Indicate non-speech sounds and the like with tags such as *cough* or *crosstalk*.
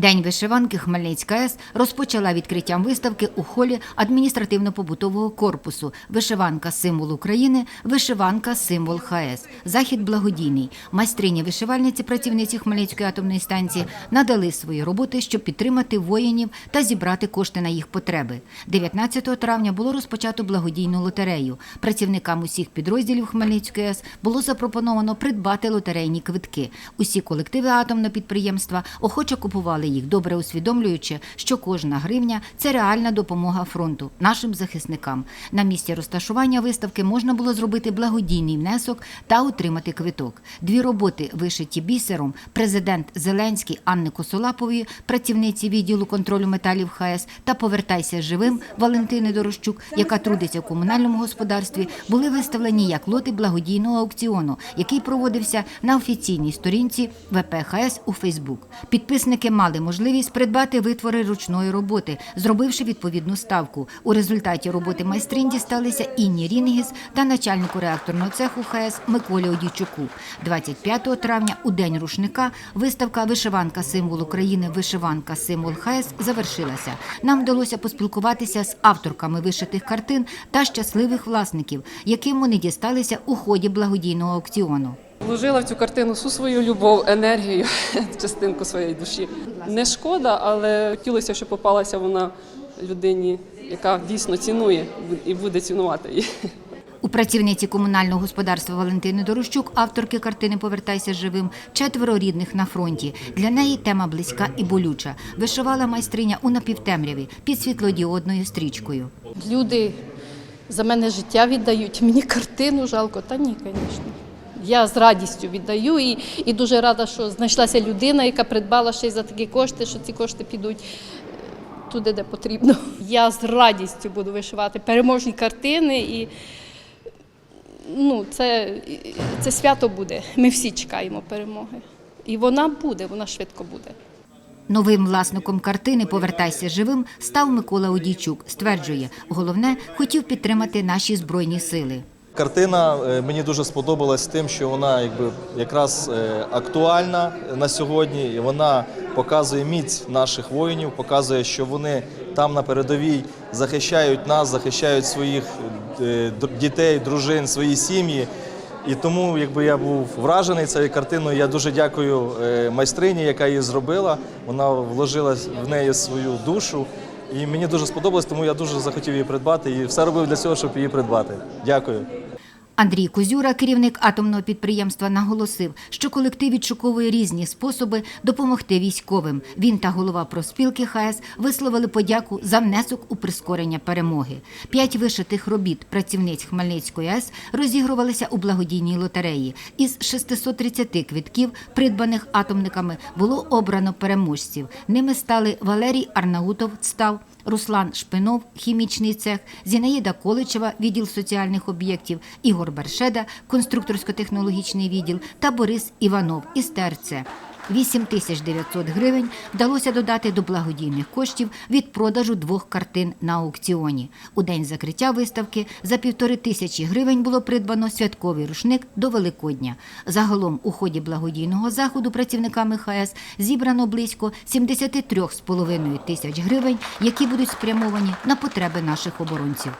День вишиванки Хмельницька С розпочала відкриттям виставки у холі адміністративно-побутового корпусу Вишиванка символ України, вишиванка символ ХС. Захід благодійний. Майстрині вишивальниці, працівниці Хмельницької атомної станції надали свої роботи, щоб підтримати воїнів та зібрати кошти на їх потреби. 19 травня було розпочато благодійну лотерею. Працівникам усіх підрозділів Хмельницької АЕС було запропоновано придбати лотерейні квитки. Усі колективи атомного підприємства охоче купували їх, добре усвідомлюючи, що кожна гривня це реальна допомога фронту, нашим захисникам. На місці розташування виставки можна було зробити благодійний внесок та отримати квиток. Дві роботи, вишиті бісером, президент Зеленський Анни Косолапової, працівниці відділу контролю металів ХС та повертайся живим Валентини Дорощук, яка трудиться в комунальному господарстві, були виставлені як лоти благодійного аукціону, який проводився на офіційній сторінці ВПХС у Фейсбук. Підписники мали можливість придбати витвори ручної роботи, зробивши відповідну ставку. У результаті роботи майстринь дісталися Інні Рінгіс та начальнику реакторного цеху ХС Миколі Одійчуку. 25 травня, у день рушника, виставка Вишиванка символ України, вишиванка символ ХС завершилася. Нам вдалося поспілкуватися з авторками вишитих картин та щасливих власників, яким вони дісталися у ході благодійного аукціону. Вложила в цю картину всю свою любов, енергію, *laughs* частинку своєї душі. Не шкода, але хотілося, щоб попалася вона людині, яка дійсно цінує і буде цінувати її. У працівниці комунального господарства Валентини Дорощук, авторки картини Повертайся живим, четверо рідних на фронті. Для неї тема близька і болюча. Вишивала майстриня у напівтемряві під світлодіодною стрічкою. Люди за мене життя віддають, мені картину жалко. Та ні, звісно. Я з радістю віддаю і, і дуже рада, що знайшлася людина, яка придбала ще й за такі кошти, що ці кошти підуть е, туди, де потрібно. Я з радістю буду вишивати переможні картини і ну, це, це свято буде. Ми всі чекаємо перемоги. І вона буде, вона швидко буде. Новим власником картини Повертайся живим став Микола Одійчук. Стверджує, головне хотів підтримати наші збройні сили. Картина е, мені дуже сподобалась тим, що вона якби якраз е, актуальна на сьогодні. і Вона показує міць наших воїнів, показує, що вони там на передовій захищають нас, захищають своїх е, дітей, дружин, свої сім'ї. І тому, якби я був вражений цією картиною, я дуже дякую майстрині, яка її зробила. Вона вложила в неї свою душу. І мені дуже сподобалось, тому я дуже захотів її придбати і все робив для цього, щоб її придбати. Дякую. Андрій Козюра, керівник атомного підприємства, наголосив, що колектив відшуковує різні способи допомогти військовим. Він та голова профспілки ХС висловили подяку за внесок у прискорення перемоги. П'ять вишитих робіт працівниць Хмельницької АЕС розігрувалися у благодійній лотереї. Із 630 квитків, придбаних атомниками, було обрано переможців. Ними стали Валерій Арнаутов, став. Руслан Шпинов, хімічний цех, Зінаїда Количева, відділ соціальних об'єктів, Ігор Бершеда, конструкторсько-технологічний відділ та Борис Іванов із ТРЦ. 8 тисяч 900 гривень вдалося додати до благодійних коштів від продажу двох картин на аукціоні. У день закриття виставки за півтори тисячі гривень було придбано святковий рушник до Великодня. Загалом у ході благодійного заходу працівниками ХС зібрано близько 73,5 тисяч гривень, які будуть спрямовані на потреби наших оборонців.